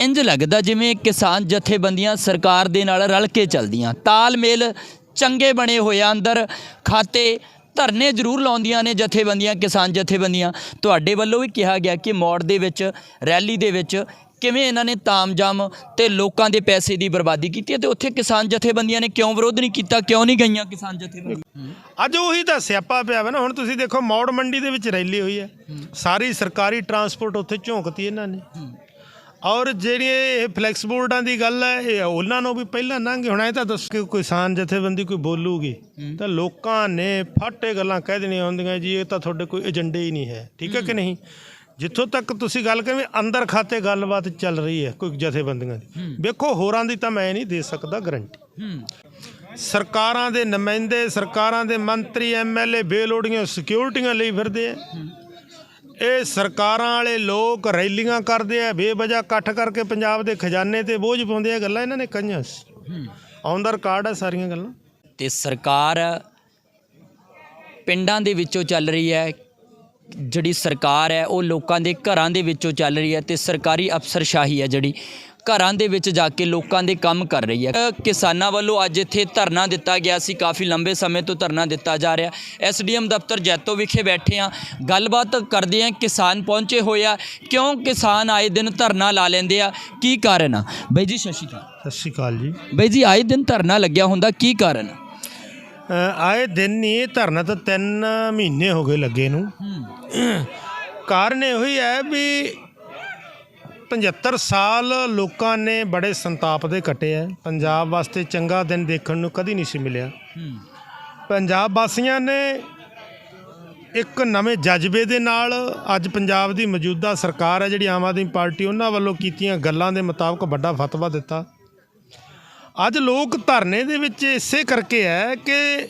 ਇੰਜ ਲੱਗਦਾ ਜਿਵੇਂ ਕਿਸਾਨ ਜਥੇਬੰਦੀਆਂ ਸਰਕਾਰ ਦੇ ਨਾਲ ਰਲ ਕੇ ਚੱਲਦੀਆਂ। ਤਾਲਮੇਲ ਚੰਗੇ ਬਣੇ ਹੋਏ ਆ ਅੰਦਰ ਖਾਤੇ ਧਰਨੇ ਜ਼ਰੂਰ ਲਾਉਂਦੀਆਂ ਨੇ ਜਥੇਬੰਦੀਆਂ ਕਿਸਾਨ ਜਥੇਬੰਦੀਆਂ। ਤੁਹਾਡੇ ਵੱਲੋਂ ਵੀ ਕਿਹਾ ਗਿਆ ਕਿ ਮੋੜ ਦੇ ਵਿੱਚ ਰੈਲੀ ਦੇ ਵਿੱਚ ਕਿਵੇਂ ਇਹਨਾਂ ਨੇ ਤਾਮਜਾਮ ਤੇ ਲੋਕਾਂ ਦੇ ਪੈਸੇ ਦੀ ਬਰਬਾਦੀ ਕੀਤੀ ਤੇ ਉੱਥੇ ਕਿਸਾਨ ਜਥੇਬੰਦੀਆਂ ਨੇ ਕਿਉਂ ਵਿਰੋਧ ਨਹੀਂ ਕੀਤਾ ਕਿਉਂ ਨਹੀਂ ਗਈਆਂ ਕਿਸਾਨ ਜਥੇਬੰਦੀਆਂ? ਅੱਜ ਉਹੀ ਤਾਂ ਸਿਆਪਾ ਪਿਆ ਵਾ ਨਾ ਹੁਣ ਤੁਸੀਂ ਦੇਖੋ ਮੌੜ ਮੰਡੀ ਦੇ ਵਿੱਚ ਰੈਲੀ ਹੋਈ ਹੈ। ਸਾਰੀ ਸਰਕਾਰੀ ਟਰਾਂਸਪੋਰਟ ਉੱਥੇ ਝੋਂਕਤੀ ਇਹਨਾਂ ਨੇ। ਔਰ ਜਿਹੜੀ ਇਹ ਫਲੈਕਸ ਬੋਰਡਾਂ ਦੀ ਗੱਲ ਹੈ ਇਹ ਉਹਨਾਂ ਨੂੰ ਵੀ ਪਹਿਲਾਂ ਲੰਘ ਹੁਣ ਇਹ ਤਾਂ ਦੱਸ ਕਿ ਕੋਈ ਕਿਸਾਨ ਜਥੇਬੰਦੀ ਕੋਈ ਬੋਲੂਗੀ ਤਾਂ ਲੋਕਾਂ ਨੇ ਫਾਟੇ ਗੱਲਾਂ ਕਹਿ ਦੇਣੀਆਂ ਹੁੰਦੀਆਂ ਜੀ ਇਹ ਤਾਂ ਤੁਹਾਡੇ ਕੋਈ ਏਜੰਡੇ ਹੀ ਨਹੀਂ ਹੈ ਠੀਕ ਹੈ ਕਿ ਨਹੀਂ? ਜਿੱਥੋਂ ਤੱਕ ਤੁਸੀਂ ਗੱਲ ਕਰੀ ਅੰਦਰ ਖਾਤੇ ਗੱਲਬਾਤ ਚੱਲ ਰਹੀ ਹੈ ਕੋਈ ਜਥੇਬੰਦੀਆਂ ਦੀ। ਵੇਖੋ ਹੋਰਾਂ ਦੀ ਤਾਂ ਮੈਂ ਨਹੀਂ ਦੇ ਸਕਦਾ ਗਰੰਟੀ ਸਰਕਾਰਾਂ ਦੇ ਨੁਮਾਇੰਦੇ ਸਰਕਾਰਾਂ ਦੇ ਮੰਤਰੀ ਐਮਐਲਏ ਬੇਲੋੜੀਆਂ ਸਿਕਿਉਰਿਟੀਆਂ ਲਈ ਫਿਰਦੇ ਆ ਇਹ ਸਰਕਾਰਾਂ ਵਾਲੇ ਲੋਕ ਰੈਲੀਆਂ ਕਰਦੇ ਆ, ਬੇਵਜ੍ਹਾ ਇਕੱਠ ਕਰਕੇ ਪੰਜਾਬ ਦੇ ਖਜ਼ਾਨੇ ਤੇ ਬੋਝ ਪਾਉਂਦੇ ਆ ਗੱਲਾਂ ਇਹਨਾਂ ਨੇ ਕਹੀਆਂ ਸੀ। ਔਨ ਦਾ ਰਿਕਾਰਡ ਆ ਸਾਰੀਆਂ ਗੱਲਾਂ। ਤੇ ਸਰਕਾਰ ਪਿੰਡਾਂ ਦੇ ਵਿੱਚੋਂ ਚੱਲ ਰਹੀ ਹੈ, ਜਿਹੜੀ ਸਰਕਾਰ ਹੈ, ਉਹ ਲੋਕਾਂ ਦੇ ਘਰਾਂ ਦੇ ਵਿੱਚੋਂ ਚੱਲ ਰਹੀ ਹੈ ਤੇ ਸਰਕਾਰੀ ਅਫਸਰਸ਼ਾਹੀ ਹੈ ਜਿਹੜੀ। ਘਰਾਂ ਦੇ ਵਿੱਚ ਜਾ ਕੇ ਲੋਕਾਂ ਦੇ ਕੰਮ ਕਰ ਰਹੀ ਹੈ। ਕਿਸਾਨਾਂ ਵੱਲੋਂ ਅੱਜ ਇੱਥੇ ਧਰਨਾ ਦਿੱਤਾ ਗਿਆ ਸੀ। ਕਾਫੀ ਲੰਬੇ ਸਮੇਂ ਤੋਂ ਧਰਨਾ ਦਿੱਤਾ ਜਾ ਰਿਹਾ। ਐਸਡੀਐਮ ਦਫ਼ਤਰ ਜੈਤੋ ਵਿਖੇ ਬੈਠੇ ਆ ਗੱਲਬਾਤ ਕਰਦੇ ਆ ਕਿਸਾਨ ਪਹੁੰਚੇ ਹੋਏ ਆ। ਕਿਉਂ ਕਿਸਾਨ ਆਏ ਦਿਨ ਧਰਨਾ ਲਾ ਲੈਂਦੇ ਆ? ਕੀ ਕਾਰਨ ਆ? ਬਾਈ ਜੀ ਸਤਿ ਸ਼੍ਰੀ ਅਕਾਲ। ਸਤਿ ਸ਼੍ਰੀ ਅਕਾਲ ਜੀ। ਬਾਈ ਜੀ ਆਏ ਦਿਨ ਧਰਨਾ ਲੱਗਿਆ ਹੁੰਦਾ। ਕੀ ਕਾਰਨ ਆਏ ਦਿਨ ਨਹੀਂ ਇਹ ਧਰਨਾ ਤਾਂ 3 ਮਹੀਨੇ ਹੋ ਗਏ ਲੱਗੇ ਨੂੰ। ਕਾਰਨ ਇਹੋ ਹੀ ਹੈ ਵੀ 75 ਸਾਲ ਲੋਕਾਂ ਨੇ ਬੜੇ ਸੰਤਾਪ ਦੇ ਕੱਟੇ ਆ ਪੰਜਾਬ ਵਾਸਤੇ ਚੰਗਾ ਦਿਨ ਦੇਖਣ ਨੂੰ ਕਦੀ ਨਹੀਂ ਸੀ ਮਿਲਿਆ। ਪੰਜਾਬ ਵਾਸੀਆਂ ਨੇ ਇੱਕ ਨਵੇਂ ਜਜ਼ਬੇ ਦੇ ਨਾਲ ਅੱਜ ਪੰਜਾਬ ਦੀ ਮੌਜੂਦਾ ਸਰਕਾਰ ਹੈ ਜਿਹੜੀ ਆਮ ਆਦਮੀ ਪਾਰਟੀ ਉਹਨਾਂ ਵੱਲੋਂ ਕੀਤੀਆਂ ਗੱਲਾਂ ਦੇ ਮੁਤਾਬਕ ਵੱਡਾ ਫਤਵਾ ਦਿੱਤਾ। ਅੱਜ ਲੋਕ ਧਰਨੇ ਦੇ ਵਿੱਚ ਇਸੇ ਕਰਕੇ ਹੈ ਕਿ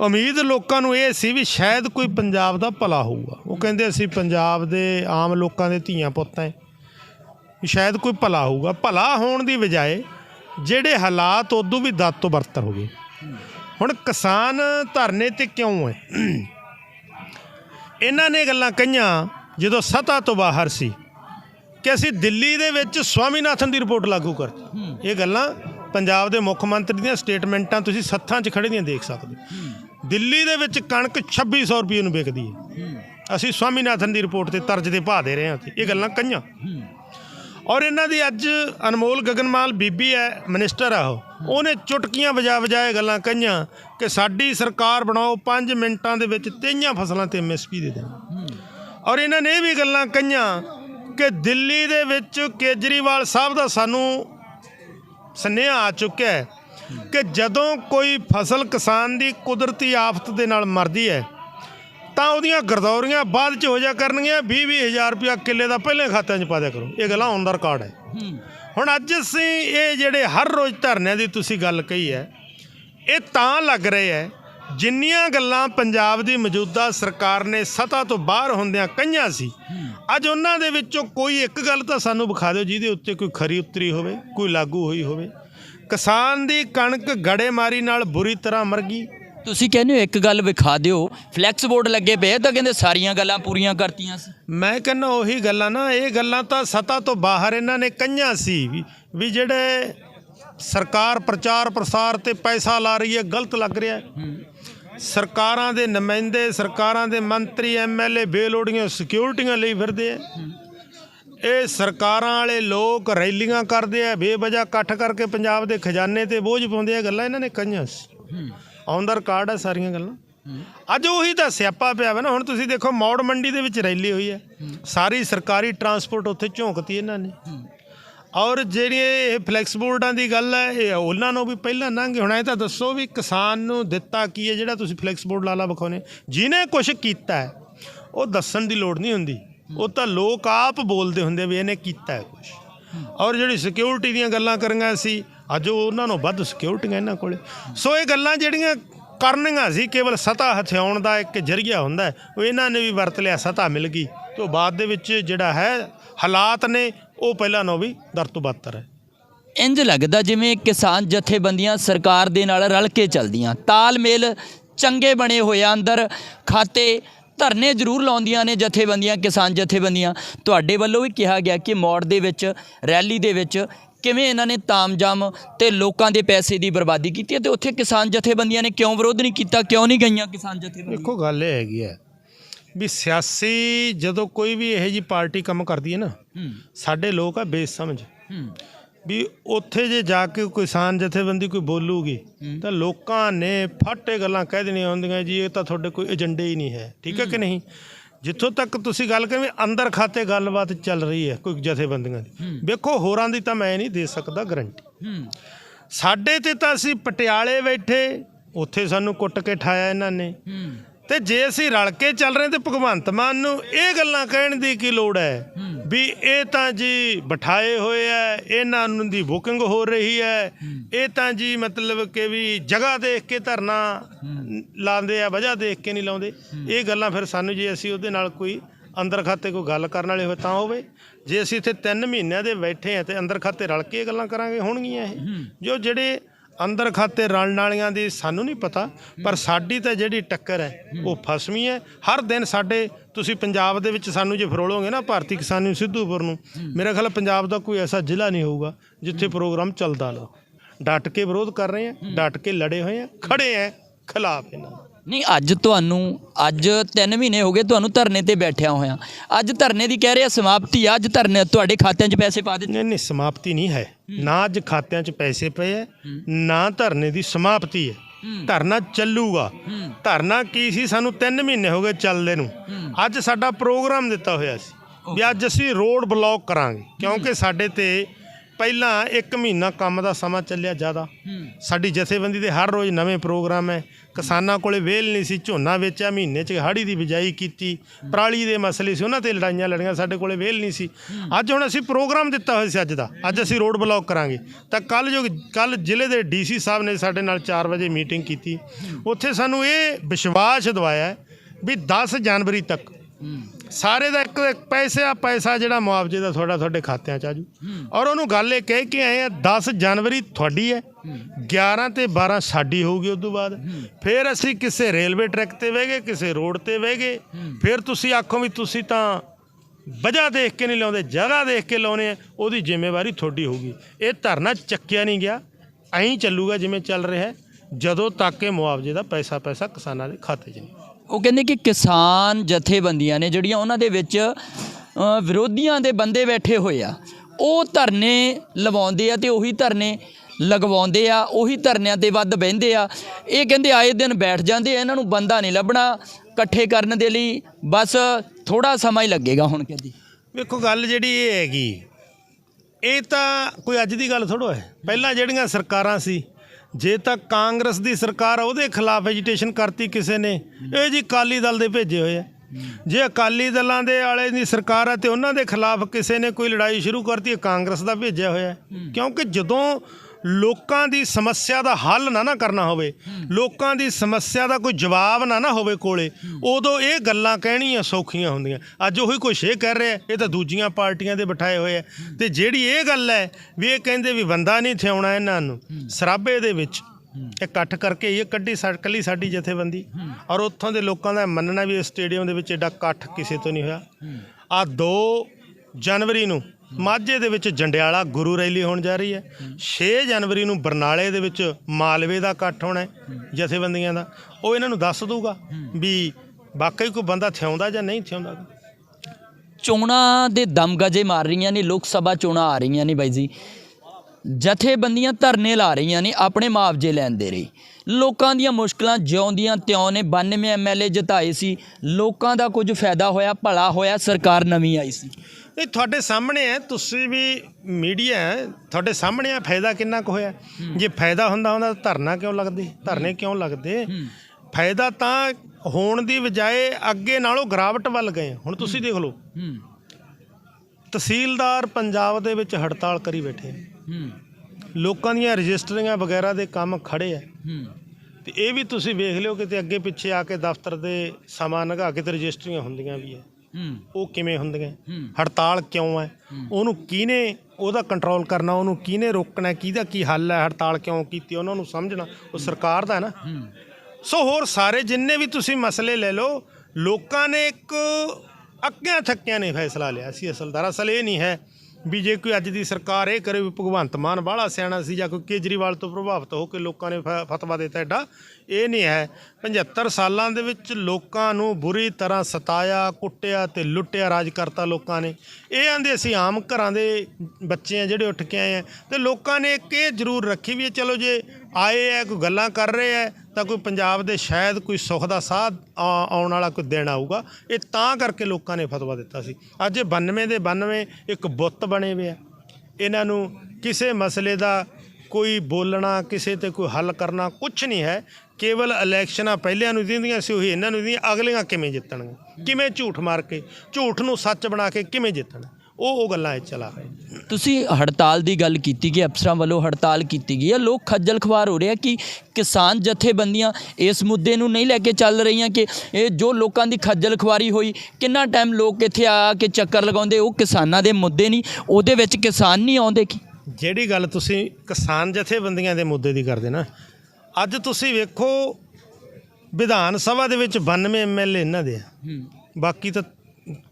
ਉਮੀਦ ਲੋਕਾਂ ਨੂੰ ਇਹ ਸੀ ਵੀ ਸ਼ਾਇਦ ਕੋਈ ਪੰਜਾਬ ਦਾ ਭਲਾ ਹੋਊਗਾ। ਉਹ ਕਹਿੰਦੇ ਅਸੀਂ ਪੰਜਾਬ ਦੇ ਆਮ ਲੋਕਾਂ ਦੇ ਧੀਆਂ ਪੁੱਤ ਹੈ ਵੀ ਸ਼ਾਇਦ ਕੋਈ ਭਲਾ ਹੋਊਗਾ। ਭਲਾ ਹੋਣ ਦੀ ਬਜਾਏ ਜਿਹੜੇ ਹਾਲਾਤ ਉਦੋਂ ਵੀ ਦੱਤ ਤੋਂ ਬਰਤਰ ਹੋ ਗਏ। ਹੁਣ ਕਿਸਾਨ ਧਰਨੇ ਤੇ ਕਿਉਂ ਹੈ? ਇਹਨਾਂ ਨੇ ਗੱਲਾਂ ਕਹੀਆਂ ਜਦੋਂ ਸਤਾ ਤੋਂ ਬਾਹਰ ਸੀ ਕਿ ਅਸੀਂ ਦਿੱਲੀ ਦੇ ਵਿੱਚ ਸਵਾਮੀਨਾਥਨ ਦੀ ਰਿਪੋਰਟ ਲਾਗੂ ਕਰ ਇਹ ਗੱਲਾਂ ਪੰਜਾਬ ਦੇ ਮੁੱਖ ਮੰਤਰੀ ਦੀਆਂ ਸਟੇਟਮੈਂਟਾਂ ਤੁਸੀਂ ਸੱਥਾਂ 'ਚ ਖੜੇ ਦੀਆਂ ਦੇਖ ਸਕਦੇ ਹੋ। ਦਿੱਲੀ ਦੇ ਵਿੱਚ ਕਣਕ 2600 ਰੁਪਏ ਨੂੰ ਵਿਕਦੀ ਹੈ। ਅਸੀਂ ਸਵਾਮੀਨਾਥਨ ਦੀ ਰਿਪੋਰਟ ਤੇ ਤਰਜ ਦੇ ਭਾਅ ਦੇ ਰਹੇ ਹਾਂ ਇਹ ਗੱਲਾਂ ਕਹੀਆਂ। ਔਰ ਇਹਨਾਂ ਦੀ ਅੱਜ ਅਨਮੋਲ ਗਗਨਮਾਲ ਬੀਬੀ ਹੈ ਮਿਨਿਸਟਰ ਆ ਉਹ। ਉਹਨੇ ਚੁਟਕੀਆਂ ਵਜਾ ਵਜਾ ਗੱਲਾਂ ਕਹੀਆਂ ਕਿ ਸਾਡੀ ਸਰਕਾਰ ਬਣਾਓ 5 ਮਿੰਟਾਂ ਦੇ ਵਿੱਚ ਤੇਈਆਂ ਫਸਲਾਂ ਤੇ ਐਮਐਸਪੀ ਦੇ ਦੇਣਾ। ਔਰ ਇਹਨਾਂ ਨੇ ਇਹ ਵੀ ਗੱਲਾਂ ਕਹੀਆਂ ਕਿ ਦਿੱਲੀ ਦੇ ਵਿੱਚ ਕੇਜਰੀਵਾਲ ਸਾਹਿਬ ਦਾ ਸਾਨੂੰ ਸੁਨੇਹਾ ਆ ਚੁੱਕਿਆ ਹੈ ਕਿ ਜਦੋਂ ਕੋਈ ਫਸਲ ਕਿਸਾਨ ਦੀ ਕੁਦਰਤੀ ਆਫਤ ਦੇ ਨਾਲ ਮਰਦੀ ਹੈ ਤਾਂ ਉਹਦੀਆਂ ਗਰਦੌਰੀਆਂ ਬਾਅਦ ਚ ਹੋ ਜਾ ਕਰਨਗੀਆਂ 20 ਹਜ਼ਾਰ ਰੁਪਇਆ ਕਿੱਲੇ ਦਾ ਪਹਿਲੇ ਖਾਤਿਆਂ 'ਚ ਪਾ ਦਿਆ ਕਰੋ। ਇਹ ਗੱਲਾਂ ਔਨ ਦਾ ਰਿਕਾਰਡ ਹੈ। ਹੂੰ। ਹੁਣ ਅੱਜ ਅਸੀਂ ਇਹ ਜਿਹੜੇ ਹਰ ਰੋਜ਼ ਧਰਨਿਆਂ ਦੀ ਤੁਸੀਂ ਗੱਲ ਕਹੀ ਹੈ ਇਹ ਤਾਂ ਲੱਗ ਰਹੇ ਹੈ ਜਿੰਨੀਆਂ ਗੱਲਾਂ ਪੰਜਾਬ ਦੀ ਮੌਜੂਦਾ ਸਰਕਾਰ ਨੇ ਸਤਾ ਤੋਂ ਬਾਹਰ ਹੁੰਦਿਆਂ ਕਹੀਆਂ ਸੀ ਅੱਜ ਉਹਨਾਂ ਦੇ ਵਿੱਚੋਂ ਕੋਈ ਇੱਕ ਗੱਲ ਤਾਂ ਸਾਨੂੰ ਵਿਖਾ ਦਿਓ ਜਿਹਦੇ ਉੱਤੇ ਕੋਈ ਖਰੀ ਉਤਰੀ ਹੋਵੇ ਕੋਈ ਲਾਗੂ ਹੋਈ ਹੋਵੇ। ਕਿਸਾਨ ਦੀ ਕਣਕ ਗੜੇਮਾਰੀ ਨਾਲ ਬੁਰੀ ਤਰ੍ਹਾਂ ਮਰ ਗਈ ਤੁਸੀਂ ਕਹਿੰਦੇ ਹੋ ਇੱਕ ਗੱਲ ਵਿਖਾ ਦਿਓ। ਫਲੈਕਸ ਬੋਰਡ ਲੱਗੇ ਪਏ ਆ ਤਾਂ ਕਹਿੰਦੇ ਸਾਰੀਆਂ ਗੱਲਾਂ ਪੂਰੀਆਂ ਕਰਤੀਆਂ ਸੀ। ਮੈਂ ਕਹਿੰਦਾ ਉਹੀ ਗੱਲਾਂ ਨਾ ਇਹ ਗੱਲਾਂ ਤਾਂ ਸਤਾ ਤੋਂ ਬਾਹਰ ਇਹਨਾਂ ਨੇ ਕਈਆਂ ਸੀ ਵੀ ਵੀ ਜਿਹੜੇ ਸਰਕਾਰ ਪ੍ਰਚਾਰ ਪ੍ਰਸਾਰ ਤੇ ਪੈਸਾ ਲਾ ਰਹੀ ਹੈ ਗਲਤ ਲੱਗ ਰਿਹਾ ਹੈ। ਸਰਕਾਰਾਂ ਦੇ ਨੁਮਾਇੰਦੇ ਸਰਕਾਰਾਂ ਦੇ ਮੰਤਰੀ ਐਮਐਲਏ ਬੇਲੋੜੀਆਂ ਸਿਕਿਉਰਿਟੀਆਂ ਲਈ ਫਿਰਦੇ ਆ। ਇਹ ਸਰਕਾਰਾਂ ਵਾਲੇ ਲੋਕ ਰੈਲੀਆਂ ਕਰਦੇ ਆ ਬੇਵਜ੍ਹਾ ਇਕੱਠ ਕਰਕੇ ਪੰਜਾਬ ਦੇ ਖਜ਼ਾਨੇ ਤੇ ਬੋਝ ਪਾਉਂਦੇ ਆ ਗੱਲਾਂ ਇਹਨਾਂ ਨੇ ਕਹੀਆਂ ਸੀ। ਔਨ ਦਾ ਰਿਕਾਰਡ ਆ ਸਾਰੀਆਂ ਗੱਲਾਂ। ਅੱਜ ਉਹੀ ਤਾਂ ਸਿਆਪਾ ਪਿਆ ਵਾ ਨਾ, ਹੁਣ ਤੁਸੀਂ ਦੇਖੋ ਮੌੜ ਮੰਡੀ ਦੇ ਵਿੱਚ ਰੈਲੀ ਹੋਈ ਹੈ। ਸਾਰੀ ਸਰਕਾਰੀ ਟਰਾਂਸਪੋਰਟ ਉੱਥੇ ਝੋਂਕਤੀ ਇਹਨਾਂ ਨੇ। ਔਰ ਜਿਹੜੀ ਇਹ ਫਲੈਕਸ ਬੋਰਡਾਂ ਦੀ ਗੱਲ ਹੈ, ਇਹ ਉਹਨਾਂ ਨੂੰ ਵੀ ਪਹਿਲਾਂ ਲੰਘ ਹੁਣ ਇਹ ਤਾਂ ਦੱਸੋ ਵੀ ਕਿਸਾਨ ਨੂੰ ਦਿੱਤਾ ਕੀ ਹੈ, ਜਿਹੜਾ ਤੁਸੀਂ ਫਲੈਕਸ ਬੋਰਡ ਲਾਲਾ ਵਿਖਾਉਨੇ ਜਿਹਨੇ ਕੁਝ ਕੀਤਾ ਹੈ, ਉਹ ਦੱਸਣ ਦੀ ਲੋੜ ਨਹੀਂ ਹੁੰਦੀ। ਉਹ ਤਾਂ ਲੋਕ ਆਪ ਬੋਲਦੇ ਹੁੰਦੇ ਵੀ ਇਹਨੇ ਕੀਤਾ ਹੈ ਕੁਝ ਔਰ ਜਿਹੜੀ ਸਿਕਿਉਰਿਟੀ ਦੀਆਂ ਗੱਲਾਂ ਕਰੀਆਂ ਸੀ ਅੱਜ ਉਹਨਾਂ ਨੂੰ ਵੱਧ ਸਿਕਿਉਰਿਟੀਆਂ ਇਹਨਾਂ ਕੋਲੇ। ਸੋ ਇਹ ਗੱਲਾਂ ਜਿਹੜੀਆਂ ਕਰਨੀਆਂ ਸੀ, ਕੇਵਲ ਸਤਾ ਹਥਿਆਉਣ ਦਾ ਇੱਕ ਜਰੀਆ ਹੁੰਦਾ ਉਹ ਇਹਨਾਂ ਨੇ ਵੀ ਵਰਤ ਲਿਆ, ਸਤਾ ਮਿਲ ਗਈ। ਤੋਂ ਬਾਅਦ ਦੇ ਵਿੱਚ ਜਿਹੜਾ ਹੈ, ਹਾਲਾਤ ਨੇ, ਉਹ ਪਹਿਲਾਂ ਨਾਲੋਂ ਵੀ ਦਰ ਤੋਂ ਬੱਤਰ ਹੈ। ਇੰਜ ਲੱਗਦਾ ਜਿਵੇਂ ਕਿਸਾਨ ਜਥੇਬੰਦੀਆਂ ਸਰਕਾਰ ਦੇ ਨਾਲ ਰਲ ਕੇ ਚੱਲਦੀਆਂ। ਤਾਲਮੇਲ ਚੰਗੇ ਬਣੇ ਹੋਏ ਆ ਅੰਦਰ, ਖਾਤੇ ਧਰਨੇ ਜ਼ਰੂਰ ਲਾਉਂਦੀਆਂ ਨੇ ਜਥੇਬੰਦੀਆਂ, ਕਿਸਾਨ ਜਥੇਬੰਦੀਆਂ। ਤੁਹਾਡੇ ਵੱਲੋਂ ਵੀ ਕਿਹਾ ਗਿਆ ਕਿ ਮੌੜ ਦੇ ਵਿੱਚ, ਰੈਲੀ ਦੇ ਵਿੱਚ ਕਿਵੇਂ ਇਹਨਾਂ ਨੇ ਤਾਮਜਾਮ ਤੇ ਲੋਕਾਂ ਦੇ ਪੈਸੇ ਦੀ ਬਰਬਾਦੀ ਕੀਤੀ ਤੇ ਉੱਥੇ ਕਿਸਾਨ ਜਥੇਬੰਦੀਆਂ ਨੇ ਕਿਉਂ ਵਿਰੋਧ ਨਹੀਂ ਕੀਤਾ ਕਿਉਂ ਨਹੀਂ ਗਈਆਂ ਕਿਸਾਨ ਜਥੇਬੰਦੀਆਂ? ਦੇਖੋ ਗੱਲ ਇਹ ਹੈਗੀ ਹੈ ਵੀ ਸਿਆਸੀ ਜਦੋਂ ਕੋਈ ਵੀ ਇਹੋ ਜੀ ਪਾਰਟੀ ਕੰਮ ਕਰਦੀ ਹੈ ਨਾ ਸਾਡੇ ਲੋਕ ਆ ਬੇਸਮਝ। ਵੀ ਉੱਥੇ ਜੇ ਜਾ ਕੇ ਕੋਈ ਕਿਸਾਨ ਜਥੇਬੰਦੀ ਕੋਈ ਬੋਲੂਗੀ ਤਾਂ ਲੋਕਾਂ ਨੇ ਫਾਟੇ ਗੱਲਾਂ ਕਹਿ ਦੇਣੀਆਂ ਹੁੰਦੀਆਂ ਜੀ ਇਹ ਤਾਂ ਤੁਹਾਡੇ ਕੋਈ ਏਜੰਡੇ ਹੀ ਨਹੀਂ ਹੈ। ਠੀਕ ਹੈ ਕਿ ਨਹੀਂ? ਜਿੱਥੋਂ ਤੱਕ ਤੁਸੀਂ ਗੱਲ ਕਰੀ ਅੰਦਰ ਖਾਤੇ ਗੱਲਬਾਤ ਚੱਲ ਰਹੀ ਹੈ ਕੋਈ ਜਥੇਬੰਦੀਆਂ ਦੀ। ਵੇਖੋ ਹੋਰਾਂ ਦੀ ਤਾਂ ਮੈਂ ਨਹੀਂ ਦੇ ਸਕਦਾ ਗਰੰਟੀ ਸਾਡੇ ਤੇ ਤਾਂ ਅਸੀਂ ਪਟਿਆਲੇ ਬੈਠੇ ਉੱਥੇ ਸਾਨੂੰ ਕੁੱਟ ਕੇ ਠਾਇਆ ਇਹਨਾਂ ਨੇ। ਤੇ ਜੇ ਅਸੀਂ ਰਲ ਕੇ ਚੱਲ ਰਹੇ ਤੇ ਭਗਵੰਤ ਮਾਨ ਨੂੰ ਇਹ ਗੱਲਾਂ ਕਹਿਣ ਦੀ ਕੀ ਲੋੜ ਹੈ। ਵੀ ਇਹ ਤਾਂ ਜੀ ਬਿਠਾਏ ਹੋਏ ਐ ਇਹਨਾਂ ਨੂੰ ਦੀ ਬੁਕਿੰਗ ਹੋ ਰਹੀ ਹੈ। ਇਹ ਤਾਂ ਜੀ ਮਤਲਬ ਕਿ ਵੀ ਜਗ੍ਹਾ ਦੇਖ ਕੇ ਧਰਨਾ ਲਾਉਂਦੇ ਆ ਵਜ੍ਹਾ ਦੇਖ ਕੇ ਨਹੀਂ ਲਾਉਂਦੇ। ਇਹ ਗੱਲਾਂ ਫਿਰ ਸਾਨੂੰ ਜੇ ਅਸੀਂ ਉਹਦੇ ਨਾਲ ਕੋਈ ਅੰਦਰ ਖਾਤੇ ਕੋਈ ਗੱਲ ਕਰਨ ਵਾਲੇ ਹੋਵੇ ਤਾਂ ਹੋਵੇ। ਜੇ ਅਸੀਂ ਇੱਥੇ 3 ਮਹੀਨਿਆਂ ਦੇ ਬੈਠੇ ਆ ਤੇ ਅੰਦਰ ਖਾਤੇ ਰਲ ਕੇ ਇਹ ਗੱਲਾਂ ਕਰਾਂਗੇ ਹੋਣਗੀਆਂ ਇਹ। ਜੋ ਜਿਹੜੇ ਅੰਦਰ ਖਾਤੇ ਰਲਣ ਵਾਲੀਆਂ ਦੀ ਸਾਨੂੰ ਨਹੀਂ ਪਤਾ ਪਰ ਸਾਡੀ ਤਾਂ ਜਿਹੜੀ ਟੱਕਰ ਹੈ ਉਹ ਫਸਵੀਂ ਹੈ ਹਰ ਦਿਨ ਸਾਡੇ ਤੁਸੀਂ ਪੰਜਾਬ ਦੇ ਵਿੱਚ ਸਾਨੂੰ ਜੇ ਫਰੋਲੋਗੇ ਨਾ ਭਾਰਤੀ ਕਿਸਾਨ ਨੂੰ ਸਿੱਧੂਪੁਰ ਨੂੰ ਮੇਰਾ ਖਿਆਲ ਪੰਜਾਬ ਦਾ ਕੋਈ ਐਸਾ ਜ਼ਿਲ੍ਹਾ ਨਹੀਂ ਹੋਊਗਾ ਜਿੱਥੇ ਪ੍ਰੋਗਰਾਮ ਚੱਲਦਾ ਲੋ ਡਟ ਕੇ ਵਿਰੋਧ ਕਰ ਰਹੇ ਆ ਡਟ ਕੇ ਲੜੇ ਹੋਏ ਆ ਖੜੇ ਆ ਖਿਲਾਫ ਇਹਨਾਂ ਦੇ। ਨਹੀਂ ਅੱਜ ਤੁਹਾਨੂੰ ਅੱਜ 3 ਮਹੀਨੇ ਹੋ ਗਏ ਤੁਹਾਨੂੰ ਧਰਨੇ ਤੇ ਬੈਠਿਆ ਹੋਇਆ ਅੱਜ ਧਰਨੇ ਦੀ ਕਹਿ ਰਹੇ ਆ ਸਮਾਪਤੀ ਆ ਅੱਜ ਧਰਨੇ ਤੁਹਾਡੇ ਖਾਤਿਆਂ 'ਚ ਪੈਸੇ ਪਾ ਦਿੱਤੇ। ਨਹੀਂ ਨਹੀਂ ਸਮਾਪਤੀ ਨਹੀਂ ਹੈ। ਨਾ ਅੱਜ ਖਾਤਿਆਂ 'ਚ ਪੈਸੇ ਪਏ ਹੈ। ਨਾ ਧਰਨੇ ਦੀ ਸਮਾਪਤੀ ਹੈ। ਧਰਨਾ ਚੱਲੂਗਾ। ਧਰਨਾ ਕੀ ਸੀ? ਸਾਨੂੰ 3 ਮਹੀਨੇ ਹੋ ਗਏ ਚੱਲਦੇ ਨੂੰ। ਅੱਜ ਸਾਡਾ ਪ੍ਰੋਗਰਾਮ ਦਿੱਤਾ ਹੋਇਆ ਸੀ ਵੀ ਅੱਜ ਅਸੀਂ ਰੋਡ ਬਲੌਕ ਕਰਾਂਗੇ। ਕਿਉਂਕਿ ਸਾਡੇ ਤੇ ਪਹਿਲਾਂ 1 ਮਹੀਨਾ ਕੰਮ ਦਾ ਸਮਾਂ ਚੱਲਿਆ ਜ਼ਿਆਦਾ। ਸਾਡੀ ਜਥੇਬੰਦੀ ਦੇ ਹਰ ਰੋਜ਼ ਨਵੇਂ ਪ੍ਰੋਗਰਾਮ ਹੈ। ਕਿਸਾਨਾਂ ਕੋਲੇ ਵੇਲ ਨਹੀਂ ਸੀ ਝੋਨਾ ਵੇਚਿਆ ਮਹੀਨੇ 'ਚ ਹਾੜੀ ਦੀ ਬਿਜਾਈ ਕੀਤੀ ਪਰਾਲੀ ਦੇ ਮਸਲੇ ਸੀ ਉਹਨਾਂ ਤੇ ਲੜਾਈਆਂ ਲੜੀਆਂ ਸਾਡੇ ਕੋਲੇ ਵੇਲ ਨਹੀਂ ਸੀ। ਅੱਜ ਹੁਣ ਅਸੀਂ ਪ੍ਰੋਗਰਾਮ ਦਿੱਤਾ ਹੋਇਆ ਸੀ ਅੱਜ ਦਾ। ਅੱਜ ਅਸੀਂ ਰੋਡ ਬਲੌਕ ਕਰਾਂਗੇ। ਤਾਂ ਕੱਲ ਜੋ ਕੱਲ ਜ਼ਿਲ੍ਹੇ ਦੇ ਡੀਸੀ ਸਾਹਿਬ ਨੇ ਸਾਡੇ ਨਾਲ 4 ਵਜੇ ਮੀਟਿੰਗ ਕੀਤੀ। ਉੱਥੇ ਸਾਨੂੰ ਇਹ ਵਿਸ਼ਵਾਸ ਦਿਵਾਇਆ ਵੀ 10 ਜਨਵਰੀ ਤੱਕ ਸਾਰੇ ਦਾ ਇੱਕ ਇੱਕ ਪੈਸੇ ਆ ਪੈਸਾ ਜਿਹੜਾ ਮੁਆਵਜ਼ੇ ਦਾ ਤੁਹਾਡਾ ਤੁਹਾਡੇ ਖਾਤਿਆਂ 'ਚ ਆਜੂ ਔਰ ਉਹਨੂੰ ਗੱਲ ਇਹ ਕਹਿ ਕੇ ਆਏ ਆ 10 ਜਨਵਰੀ ਤੁਹਾਡੀ ਹੈ 11 ਤੇ 12 ਸਾਡੀ ਹੋਊਗੀ ਉਸ ਤੋਂ ਬਾਅਦ। ਫਿਰ ਅਸੀਂ ਕਿਸੇ ਰੇਲਵੇ ਟਰੈਕ ਤੇ ਬਹਿ ਕਿਸੇ ਰੋਡ ਤੇ ਬਹਿ ਗਏ। ਫਿਰ ਤੁਸੀਂ ਆਖੋ ਵੀ ਤੁਸੀਂ ਤਾਂ ਵਜ੍ਹਾ ਦੇਖ ਕੇ ਨਹੀਂ ਲਾਉਂਦੇ ਜਗ੍ਹਾ ਦੇਖ ਕੇ ਲਾਉਨੇ ਆ ਉਹਦੀ ਜ਼ਿੰਮੇਵਾਰੀ ਤੁਹਾਡੀ ਹੋਊਗੀ। ਇਹ ਧਰਨਾ ਚੱਕਿਆ ਨਹੀਂ ਗਿਆ ਐਂ ਚੱਲੂਗਾ ਜਿਵੇਂ ਚੱਲ ਰਿਹਾ ਜਦੋਂ ਤੱਕ ਇਹ ਮੁਆਵਜ਼ੇ ਦਾ ਪੈਸਾ ਪੈਸਾ ਕਿਸਾਨਾਂ ਦੇ ਖਾਤੇ 'ਚ ਨਹੀਂ। ਉਹ ਕਹਿੰਦੇ ਕਿ ਕਿਸਾਨ ਜਥੇਬੰਦੀਆਂ ਨੇ ਜਿਹੜੀਆਂ ਉਹਨਾਂ ਦੇ ਵਿੱਚ ਵਿਰੋਧੀਆਂ ਦੇ ਬੰਦੇ ਬੈਠੇ ਹੋਏ ਆ, ਉਹ ਧਰਨੇ ਲਵਾਉਂਦੇ ਆ ਤੇ ਉਹੀ ਧਰਨੇ ਲਗਵਾਉਂਦੇ ਆ, ਉਹੀ ਧਰਨਿਆਂ ਤੇ ਵੱਧ ਬਹਿੰਦੇ ਆ। ਇਹ ਕਹਿੰਦੇ ਆਏ ਦਿਨ ਬੈਠ ਜਾਂਦੇ ਆ, ਇਹਨਾਂ ਨੂੰ ਬੰਦਾ ਨਹੀਂ ਲੱਭਣਾ, ਇਕੱਠੇ ਕਰਨ ਦੇ ਲਈ ਬਸ ਥੋੜਾ ਸਮਾਂ ਹੀ ਲੱਗੇਗਾ ਹੁਣ ਕਹਿੰਦੀ। ਵੇਖੋ, ਗੱਲ ਜਿਹੜੀ ਇਹ ਹੈਗੀ, ਇਹ ਤਾਂ ਕੋਈ ਅੱਜ ਦੀ ਗੱਲ ਥੋੜੋ ਹੈ। ਪਹਿਲਾਂ ਜਿਹੜੀਆਂ ਸਰਕਾਰਾਂ ਸੀ ਜੇ ਤਾਂ ਕਾਂਗਰਸ ਦੀ ਸਰਕਾਰ ਉਹਦੇ ਖਿਲਾਫ ਐਜੀਟੇਸ਼ਨ ਕਰਤੀ ਕਿਸੇ ਨੇ, ਇਹ ਜੀ ਅਕਾਲੀ ਦਲ ਦੇ ਭੇਜੇ ਹੋਏ ਆ। ਜੇ ਅਕਾਲੀ ਦਲਾਂ ਦੇ ਵਾਲੇ ਦੀ ਸਰਕਾਰ ਹੈ ਤੇ ਉਹਨਾਂ ਦੇ ਖਿਲਾਫ ਕਿਸੇ ਨੇ ਕੋਈ ਲੜਾਈ ਸ਼ੁਰੂ ਕਰਤੀ, ਇਹ ਕਾਂਗਰਸ ਦਾ ਭੇਜਿਆ ਹੋਇਆ। ਕਿਉਂਕਿ ਜਦੋਂ ਲੋਕਾਂ ਦੀ ਸਮੱਸਿਆ ਦਾ ਹੱਲ ਨਾ ਨਾ ਕਰਨਾ ਹੋਵੇ, ਲੋਕਾਂ ਦੀ ਸਮੱਸਿਆ ਦਾ ਕੋਈ ਜਵਾਬ ਨਾ ਨਾ ਹੋਵੇ ਕੋਲੇ, ਉਦੋਂ ਇਹ ਗੱਲਾਂ ਕਹਿਣੀਆਂ ਸੌਖੀਆਂ ਹੁੰਦੀਆਂ। ਅੱਜ ਉਹੀ ਕੁਛ ਇਹ ਕਰ ਰਿਹਾ, ਇਹ ਤਾਂ ਦੂਜੀਆਂ ਪਾਰਟੀਆਂ ਦੇ ਬਿਠਾਏ ਹੋਏ ਆ। ਤੇ ਜਿਹੜੀ ਇਹ ਗੱਲ ਹੈ ਵੀ ਇਹ ਕਹਿੰਦੇ ਵੀ ਬੰਦਾ ਨਹੀਂ ਥਿਆਉਣਾ ਇਹਨਾਂ ਨੂੰ, ਸਰਾਬੇ ਦੇ ਵਿੱਚ, ਇਹ ਇਕੱਠ ਕਰਕੇ ਇਹ ਕੱਢੀ ਸਾ- ਕੱਲੀ ਸਾਡੀ ਜਥੇਬੰਦੀ। ਔਰ ਉੱਥੋਂ ਦੇ ਲੋਕਾਂ ਦਾ ਮੰਨਣਾ ਵੀ ਇਸ ਸਟੇਡੀਅਮ ਦੇ ਵਿੱਚ ਐਡਾ ਇਕੱਠ ਕਿਸੇ ਤੋਂ ਨਹੀਂ ਹੋਇਆ। ਆ 2 ਜਨਵਰੀ ਨੂੰ ਮਾਝੇ ਦੇ ਵਿੱਚ ਜੰਡਿਆਲਾ ਗੁਰੂ ਰੈਲੀ ਹੋਣ ਜਾ ਰਹੀ ਹੈ। 6 ਜਨਵਰੀ ਨੂੰ ਬਰਨਾਲੇ ਦੇ ਵਿੱਚ ਮਾਲਵੇ ਦਾ ਇਕੱਠ ਹੋਣਾ ਜਥੇਬੰਦੀਆਂ ਦਾ। ਉਹ ਇਹਨਾਂ ਨੂੰ ਦੱਸ ਦੂਗਾ ਵੀ ਵਾਕਈ ਕੋਈ ਬੰਦਾ ਥਿਆਉਂਦਾ ਜਾਂ ਨਹੀਂ ਥਿਆਉਂਦਾ ਚੋਣਾਂ ਦੇ ਦਮਗਜੇ ਮਾਰ ਰਹੀਆਂ ਨੇ, ਲੋਕ ਸਭਾ ਚੋਣਾਂ ਆ ਰਹੀਆਂ ਨੇ ਬਾਈ ਜੀ। ਜਥੇਬੰਦੀਆਂ ਧਰਨੇ ਲਾ ਰਹੀਆਂ ਨੇ, ਆਪਣੇ ਮੁਆਵਜ਼ੇ ਲੈਣ ਦੇ ਰਹੀ। ਲੋਕਾਂ ਦੀਆਂ ਮੁਸ਼ਕਲਾਂ ਜਿਉਂਦੀਆਂ ਤਿਉਂ ਨੇ 92 ਐਮਐਲਏ ਜਿਤਾਏ ਸੀ। ਲੋਕਾਂ ਦਾ ਕੁਝ ਫਾਇਦਾ ਹੋਇਆ, ਭਲਾ ਹੋਇਆ, ਸਰਕਾਰ ਨਵੀਂ ਆਈ ਸੀ। ਇਹ ਤੁਹਾਡੇ ਸਾਹਮਣੇ ਹੈ ਤੁਸੀਂ ਵੀ ਮੀਡੀਆ ਹੈ ਤੁਹਾਡੇ ਸਾਹਮਣੇ ਆ ਫਾਇਦਾ ਕਿੰਨਾ ਕੁ ਹੋਇਆ? ਜੇ ਫਾਇਦਾ ਹੁੰਦਾ ਹੁੰਦਾ ਤਾਂ ਧਰਨਾ ਕਿਉਂ ਲੱਗਦੇ? ਧਰਨੇ ਕਿਉਂ ਲੱਗਦੇ? ਫਾਇਦਾ ਤਾਂ ਹੋਣ ਦੀ ਬਜਾਏ ਅੱਗੇ ਨਾਲੋਂ ਗਰਾਵਟ ਵੱਲ ਗਏ ਹੁਣ ਤੁਸੀਂ ਦੇਖ ਲਓ। ਤਹਿਸੀਲਦਾਰ ਪੰਜਾਬ ਦੇ ਵਿੱਚ ਹੜਤਾਲ ਕਰੀ ਬੈਠੇ ਆ। ਲੋਕਾਂ ਦੀਆਂ ਰਜਿਸਟਰੀਆਂ ਵਗੈਰਾ ਦੇ ਕੰਮ ਖੜੇ ਆ। ਤੇ ਇਹ ਵੀ ਤੁਸੀਂ ਵੇਖ ਲਿਓ ਕਿਤੇ ਅੱਗੇ ਪਿੱਛੇ ਆ ਕੇ ਦਫ਼ਤਰ ਦੇ ਸਮਾਂ ਨਗਾ ਕੇ ਤੇ ਰਜਿਸਟਰੀਆਂ ਹੁੰਦੀਆਂ ਵੀ ਹੂੰ ਉਹ ਕਿਵੇਂ ਹੁੰਦੀਆਂ? ਹੜਤਾਲ ਕਿਉਂ ਹੈ? ਉਹਨੂੰ ਕਿਹਨੇ ਉਹਦਾ ਕੰਟਰੋਲ ਕਰਨਾ? ਉਹਨੂੰ ਕਿਹਨੇ ਰੋਕਣਾ? ਕਿਹਦਾ ਕੀ ਹੱਲ ਹੈ? ਹੜਤਾਲ ਕਿਉਂ ਕੀਤੀ? ਉਹਨਾਂ ਨੂੰ ਸਮਝਣਾ। ਉਹ ਸਰਕਾਰ ਦਾ ਹੈ ਨਾ। ਸੋ ਹੋਰ ਸਾਰੇ ਜਿੰਨੇ ਵੀ ਤੁਸੀਂ ਮਸਲੇ ਲੈ ਲਓ ਲੋਕਾਂ ਨੇ ਇੱਕ ਅੱਕਿਆਂ ਥੱਕਿਆਂ ਨੇ ਫੈਸਲਾ ਲਿਆ ਸੀ। ਅਸਲ ਦਰਅਸਲ ਇਹ ਨਹੀਂ ਹੈ ਵੀ ਜੇ ਕੋਈ ਅੱਜ ਦੀ ਸਰਕਾਰ ਇਹ ਕਰੇ ਵੀ ਭਗਵੰਤ ਮਾਨ ਬਾਹਲਾ ਸਿਆਣਾ ਸੀ ਜਾਂ ਕੋਈ ਕੇਜਰੀਵਾਲ ਤੋਂ ਪ੍ਰਭਾਵਿਤ ਹੋ ਕੇ ਲੋਕਾਂ ਨੇ ਫ- ਫਤਵਾ ਦਿੱਤਾ ਐਡਾ, ਇਹ ਨਹੀਂ ਹੈ। 75 ਸਾਲਾਂ ਦੇ ਵਿੱਚ ਲੋਕਾਂ ਨੂੰ ਬੁਰੀ ਤਰ੍ਹਾਂ ਸਤਾਇਆ, ਕੁੱਟਿਆ ਤੇ ਲੁੱਟਿਆ ਰਾਜ ਕਰਤਾ ਲੋਕਾਂ ਨੇ। ਇਹ ਆਂਦੇ ਅਸੀਂ ਆਮ ਘਰਾਂ ਦੇ ਬੱਚੇ ਆ ਜਿਹੜੇ ਉੱਠ ਕੇ ਆਏ ਆ ਤੇ ਲੋਕਾਂ ਨੇ ਇੱਕ ਇਹ ਜ਼ਰੂਰ ਰੱਖੀ ਵੀ ਇਹ ਚਲੋ ਜੇ ਆਏ ਆ ਕੋਈ ਗੱਲਾਂ ਕਰ ਰਹੇ ਆ ਤਾਂ ਕੋਈ ਪੰਜਾਬ ਦੇ ਸ਼ਾਇਦ ਕੋਈ ਸੁੱਖ ਦਾ ਸਾਹ ਆ- ਆਉਣ ਵਾਲਾ ਕੋਈ ਦਿਨ ਆਊਗਾ। ਇਹ ਤਾਂ ਕਰਕੇ ਲੋਕਾਂ ਨੇ ਫਤਵਾ ਦਿੱਤਾ ਸੀ। ਅੱਜ ਇਹ 92 ਦੇ 92 ਇੱਕ ਬੁੱਤ ਬਣੇ ਹੋਏ ਆ। ਇਹਨਾਂ ਨੂੰ ਕਿਸੇ ਮਸਲੇ ਦਾ ਕੋਈ ਬੋਲਣਾ, ਕਿਸੇ ਤੇ ਕੋਈ ਹੱਲ ਕਰਨਾ ਕੁਝ ਨਹੀਂ ਹੈ। ਕੇਵਲ ਇਲੈਕਸ਼ਨਾਂ ਪਹਿਲਿਆਂ ਨੂੰ ਦਿੰਦੀਆਂ ਸੀ, ਉਹੀ ਇਹਨਾਂ ਨੂੰ ਦਿੰਦੀਆਂ, ਅਗਲੀਆਂ ਕਿਵੇਂ ਜਿੱਤਣਗੇ ਕਿਵੇਂ ਝੂਠ ਮਾਰ ਕੇ, ਝੂਠ ਨੂੰ ਸੱਚ ਬਣਾ ਕੇ ਕਿਵੇਂ ਜਿੱਤਣਾ? ਉਹ ਉਹ ਗੱਲਾਂ ਇਹ ਚਲਾ ਰਹੇ ਤੁਸੀਂ ਹੜਤਾਲ ਦੀ ਗੱਲ ਕੀਤੀ ਕਿ ਅਫਸਰਾਂ ਵੱਲੋਂ ਹੜਤਾਲ ਕੀਤੀ ਗਈ ਹੈ। ਲੋਕ ਖੱਜਲ ਖਵਾਰ ਹੋ ਰਹੇ ਆ ਕਿ ਕਿਸਾਨ ਜਥੇਬੰਦੀਆਂ ਇਸ ਮੁੱਦੇ ਨੂੰ ਨਹੀਂ ਲੈ ਕੇ ਚੱਲ ਰਹੀਆਂ ਕਿ ਇਹ ਜੋ ਲੋਕਾਂ ਦੀ ਖੱਜਲ ਖਵਾਰੀ ਹੋਈ ਕਿੰਨਾ ਟਾਈਮ ਲੋਕ ਇੱਥੇ ਆ ਕੇ ਚੱਕਰ ਲਗਾਉਂਦੇ ਉਹ ਕਿਸਾਨਾਂ ਦੇ ਮੁੱਦੇ ਨਹੀਂ ਉਹਦੇ ਵਿੱਚ ਕਿਸਾਨ ਨਹੀਂ ਆਉਂਦੇ ਕਿ? ਜਿਹੜੀ ਗੱਲ ਤੁਸੀਂ ਕਿਸਾਨ ਜਥੇਬੰਦੀਆਂ ਦੇ ਮੁੱਦੇ ਦੀ ਕਰਦੇ ਨਾ ਅੱਜ ਤੁਸੀਂ ਵੇਖੋ ਵਿਧਾਨ ਸਭਾ ਦੇ ਵਿੱਚ 92 ਐਮਐਲਏ ਇਹਨਾਂ ਦੇ ਆ। ਬਾਕੀ ਤਾਂ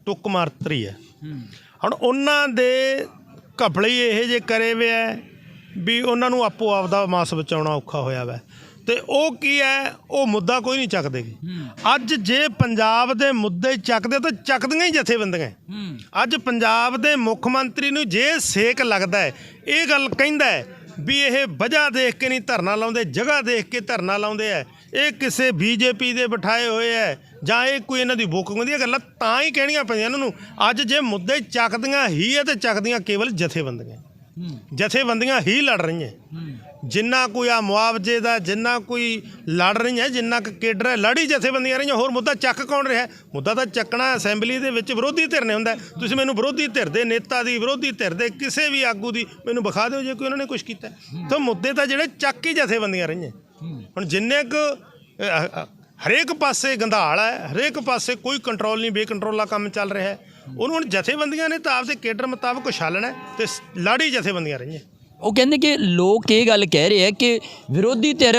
ਟੁੱਕ ਮਾਰਤਰੀ ਹੈ। ਹੁਣ ਉਹਨਾਂ ਦੇ ਘਪਲੇ ਇਹ ਜੇ ਕਰੇ ਵੇ ਹੈ ਵੀ ਉਹਨਾਂ ਨੂੰ ਆਪੋ ਆਪ ਦਾ ਮਾਸ ਬਚਾਉਣਾ ਔਖਾ ਹੋਇਆ ਵਾ। ਤੇ ਉਹ ਕੀ ਹੈ ਉਹ ਮੁੱਦਾ ਕੋਈ ਨਹੀਂ ਚੱਕਦੇ। ਅੱਜ ਜੇ ਪੰਜਾਬ ਦੇ ਮੁੱਦੇ ਚੱਕਦੇ ਤਾਂ ਚੱਕਦੀਆਂ ਹੀ ਜਥੇਬੰਦੀਆਂ। ਅੱਜ ਪੰਜਾਬ ਦੇ ਮੁੱਖ ਮੰਤਰੀ ਨੂੰ ਜੇ ਸੇਕ ਲੱਗਦਾ ਹੈ ਇਹ ਗੱਲ ਕਹਿੰਦਾ ਹੈ ਵੀ ਇਹ ਵਜ੍ਹਾ ਦੇਖ ਕੇ ਨਹੀਂ ਧਰਨਾ ਲਾਉਂਦੇ ਜਗ੍ਹਾ ਦੇਖ ਕੇ ਧਰਨਾ ਲਾਉਂਦੇ ਐ। ਇਹ ਕਿਸੇ ਬੀਜੇਪੀ ਦੇ ਬਿਠਾਏ ਹੋਏ ਐ ਜਾਂ ਇਹ ਕੋਈ ਇਹਨਾਂ ਦੀ ਬੁਕਿੰਗ ਦੀਆਂ ਗੱਲਾਂ ਤਾਂ ਹੀ ਕਹਿਣੀਆਂ ਪੈਂਦੀਆਂ ਇਹਨਾਂ ਨੂੰ ਅੱਜ ਜੇ ਮੁੱਦੇ ਚੱਕਦੀਆਂ ਹੀ ਐ ਤੇ ਚੱਕਦੀਆਂ ਕੇਵਲ ਜਥੇਬੰਦੀਆਂ ਜਥੇਬੰਦੀਆਂ ਹੀ ਲੜ ਰਹੀਆਂ ਜਿੰਨਾ ਕੋਈ ਆ ਮੁਆਵਜ਼ੇ ਦਾ ਜਿੰਨਾ ਕੋਈ ਲੜ ਰਹੀਆਂ ਜਿੰਨਾ ਕੁ ਕੇਡਰ ਹੈ ਲੜੀ ਜਥੇਬੰਦੀਆਂ ਰਹੀਆਂ ਹੋਰ ਮੁੱਦਾ ਚੱਕ ਕੌਣ ਰਿਹਾ? ਮੁੱਦਾ ਤਾਂ ਚੱਕਣਾ ਅਸੈਂਬਲੀ ਦੇ ਵਿੱਚ ਵਿਰੋਧੀ ਧਿਰ ਨੇ ਹੁੰਦਾ। ਤੁਸੀਂ ਮੈਨੂੰ ਵਿਰੋਧੀ ਧਿਰ ਦੇ ਨੇਤਾ ਦੀ ਵਿਰੋਧੀ ਧਿਰ ਦੇ ਕਿਸੇ ਵੀ ਆਗੂ ਦੀ ਮੈਨੂੰ ਵਿਖਾ ਦਿਓ ਜੇ ਕੋਈ ਉਹਨਾਂ ਨੇ ਕੁਝ ਕੀਤਾ। ਤਾਂ ਮੁੱਦੇ ਤਾਂ ਜਿਹੜੇ ਚੱਕ ਹੀ ਜਥੇਬੰਦੀਆਂ ਰਹੀਆਂ ਹੁਣ ਜਿੰਨੇ ਕੁ ਹਰੇਕ ਪਾਸੇ ਗੰਧਾਲ ਹੈ, ਹਰੇਕ ਪਾਸੇ ਕੋਈ ਕੰਟਰੋਲ ਨਹੀਂ ਬੇਕੰਟਰੋਲਾ ਕੰਮ ਚੱਲ ਰਿਹਾ ਹੈ। ਉਹਨੂੰ ਹੁਣ ਜਥੇਬੰਦੀਆਂ ਨੇ ਤਾਂ ਆਪਦੇ ਕੇਡਰ ਮੁਤਾਬਕ ਉਛਾਲਣਾ ਹੈ ਤੇ ਲਾੜੀ ਜਥੇਬੰਦੀਆਂ ਰਹੀਆਂ। ਉਹ ਕਹਿੰਦੇ ਕਿ ਲੋਕ ਇਹ ਗੱਲ ਕਹਿ ਰਹੇ ਆ ਕਿ ਵਿਰੋਧੀ ਧਿਰ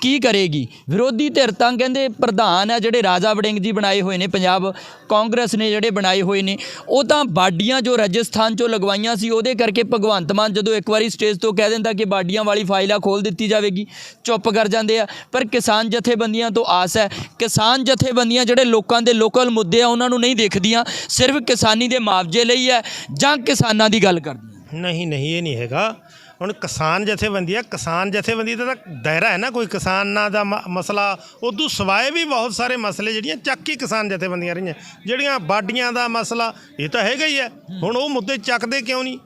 ਕੀ ਕਰੇਗੀ? ਵਿਰੋਧੀ ਧਿਰ ਤਾਂ ਕਹਿੰਦੇ ਪ੍ਰਧਾਨ ਆ ਜਿਹੜੇ ਰਾਜਾ ਵੜਿੰਗ ਜੀ ਬਣਾਏ ਹੋਏ ਨੇ, ਪੰਜਾਬ ਕਾਂਗਰਸ ਨੇ ਜਿਹੜੇ ਬਣਾਏ ਹੋਏ ਨੇ, ਉਹ ਤਾਂ ਬਾਡੀਆਂ ਜੋ ਰਾਜਸਥਾਨ ਚੋਂ ਲਗਵਾਈਆਂ ਸੀ, ਉਹਦੇ ਕਰਕੇ ਭਗਵੰਤ ਮਾਨ ਜਦੋਂ ਇੱਕ ਵਾਰੀ ਸਟੇਜ ਤੋਂ ਕਹਿ ਦਿੰਦਾ ਕਿ ਬਾਡੀਆਂ ਵਾਲੀ ਫਾਈਲ ਆ ਖੋਲ ਦਿੱਤੀ ਜਾਵੇਗੀ, ਚੁੱਪ ਕਰ ਜਾਂਦੇ ਆ। ਪਰ ਕਿਸਾਨ ਜਥੇਬੰਦੀਆਂ ਤੋਂ ਆਸ ਹੈ, ਕਿਸਾਨ ਜਥੇਬੰਦੀਆਂ ਜਿਹੜੇ ਲੋਕਾਂ ਦੇ ਲੋਕਲ ਮੁੱਦੇ ਆ, ਉਹਨਾਂ ਨੂੰ ਨਹੀਂ ਦੇਖਦੀਆਂ, ਸਿਰਫ ਕਿਸਾਨੀ ਦੇ ਮੁਆਵਜ਼ੇ ਲਈ ਹੈ ਜਾਂ ਕਿਸਾਨਾਂ ਦੀ ਗੱਲ ਕਰਦੀਆਂ। ਨਹੀਂ ਨਹੀਂ ਇਹ ਨਹੀਂ ਹੈਗਾ। ਹੁਣ ਕਿਸਾਨ ਜਥੇਬੰਦੀ ਹੈ ਕਿਸਾਨ ਜਥੇਬੰਦੀ ਦਾ ਤਾਂ ਦਾਇਰਾ ਹੈ ਨਾ ਕੋਈ ਕਿਸਾਨਾਂ ਦਾ ਮ- ਮਸਲਾ। ਉਦੋਂ ਸਿਵਾਏ ਵੀ ਬਹੁਤ ਸਾਰੇ ਮਸਲੇ ਜਿਹੜੀਆਂ ਚੱਕ ਹੀ ਕਿਸਾਨ ਜਥੇਬੰਦੀਆਂ ਰਹੀਆਂ। ਜਿਹੜੀਆਂ ਬਾਡੀਆਂ ਦਾ ਮਸਲਾ ਇਹ ਤਾਂ ਹੈਗਾ ਹੀ ਹੈ। ਹੁਣ ਉਹ ਮੁੱਦੇ ਚੱਕਦੇ ਕਿਉਂ ਨਹੀਂ?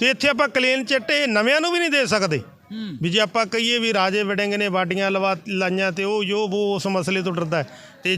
ਤੇ ਇੱਥੇ ਆਪਾਂ ਕਲੀਨ ਚਿੱਟੇ ਨਵਿਆਂ ਨੂੰ ਵੀ ਨਹੀਂ ਦੇ ਸਕਦੇ। ਵੀ ਜੇ ਆਪਾਂ ਕਹੀਏ ਵੀ ਰਾਜੇ ਵੜਿੰਗ ਨੇ ਬਾਡੀਆਂ ਲਵਾ ਲਾਈਆਂ ਤੇ ਉਹ ਜੋ ਉਹ ਉਸ ਮਸਲੇ ਤੋਂ ਡਰਦਾ ਹੈ। ਤੇ